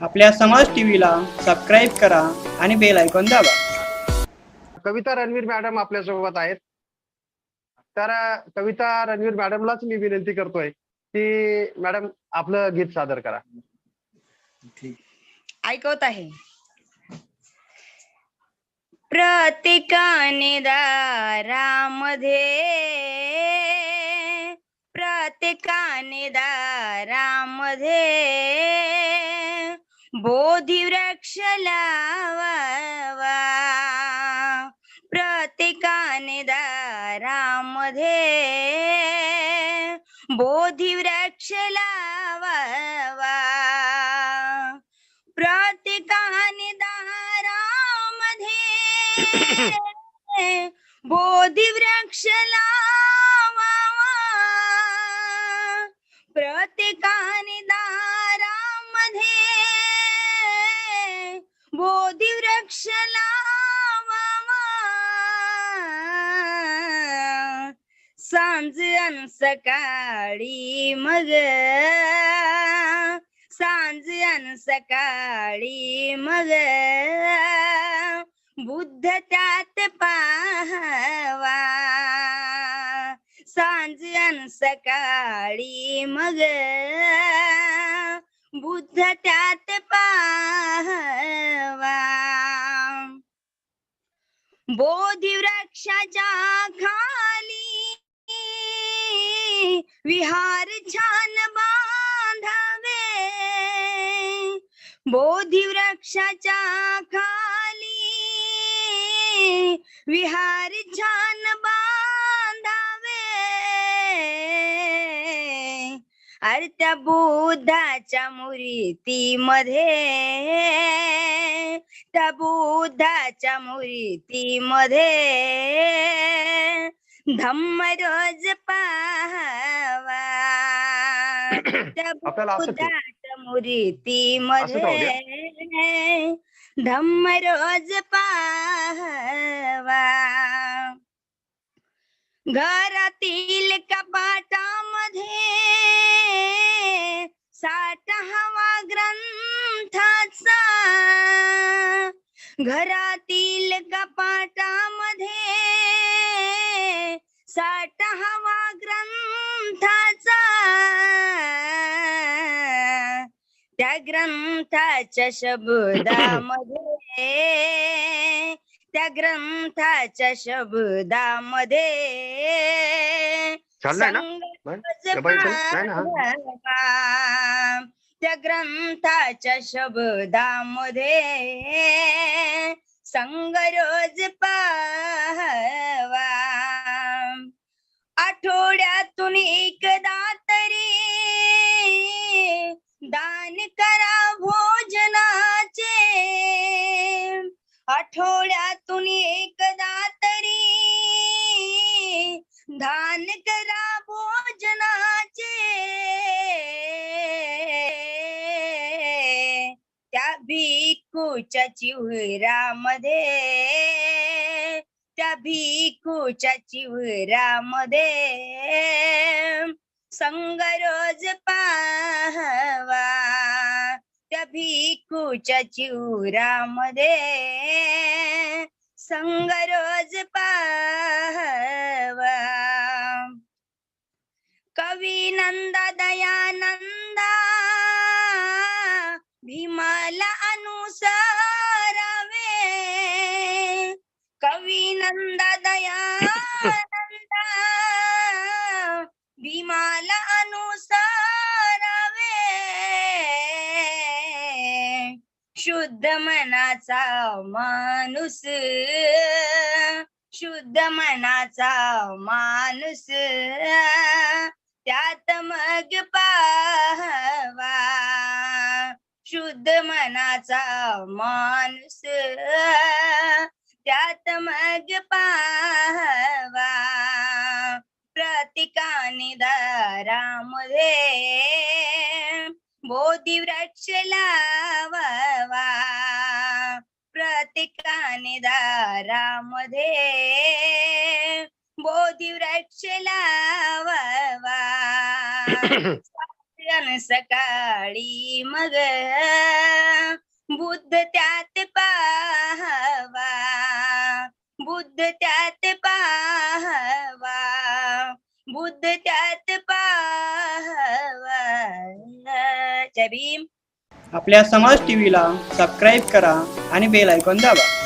आपल्या समाज टीव्हीला सबस्क्राईब करा आणि बेल आयकॉन दाबा. कविता रणवीर मॅडम आपल्यासोबत आहेत. तर कविता रणवीर मॅडमलाच मी विनंती करतोय की मॅडम आपलं गीत सादर करा. ऐकवत आहे. प्रत्येकाने दारामध्ये प्रत्येकाने दारामध्ये बोधिवृक्ष लावावा प्रत्येकाने दारामध्ये बोधिवृक्ष लावावा प्रत्येकाने दारामध्ये बोधिवृक्ष लावावा प्रत्येकाने बोधी लावावा सांज अन सकाळी मग. सांज अन सकाळी मग. बुद्ध त्यात पाहावा. सांज अन सकाळी मग. बुद्ध त्यात पाहावा. बोधी वृक्षाच्या खाली विहार छान बांधावे. बोधी वृक्षाच्या खाली विहार छान त्या बुद्धाच्या मूर्तीमध्ये. त्या बुद्धाच्या मूर्तीमध्ये. धम्म रोज पाहावा. त्या. बुद्धाच्या मूर्तीमध्ये. धम्म रोज पाहावा. घरातील कपाटामध्ये साठावा ग्रंथाचा. घरातील कपाटामध्ये साठावा ग्रंथाचा. त्या ग्रंथाच्या शब्दामध्ये त्या ग्रंथाच्या शब्दामध्ये चाललंय ना. त्या ग्रंथाच्या शब्दामध्ये संगरोज पाहावा. आठवड्यातून एकदा तरी दान करा भोजनाचे. आठवड्यातून एकदा तरी दान करा भोजनाचे. त्या भिकूच्या चिवरामध्ये. त्या भिकूच्या चिवरामध्ये. संगरोज पाहवा. त्या भिकूच्या चिवरामध्ये. संगरोज पाहवा नंद दयानंद दयानंदा भीमाला अनुसारावे। कवी नंदा दयानंदा भीमाला अनुसारावे। शुद्ध मनाचा माणूस शुद्ध मनाचा माणूस त्यात मग पाहवा. शुद्ध मनाचा माणूस. त्यात मग पाहवा. प्रतिकाने दारामध्ये बोधी वृक्ष लावा प्रतिकाने दारामध्ये बोधी वृक्ष लावावा. सकाळी मग बुद्ध त्यात पाहावा. बुद्ध त्यात पाहावा. बुद्ध त्यात पाहावा. जय भीम. आपल्या समाज टीव्हीला सबस्क्राईब करा आणि बेल ऐकून दाबा.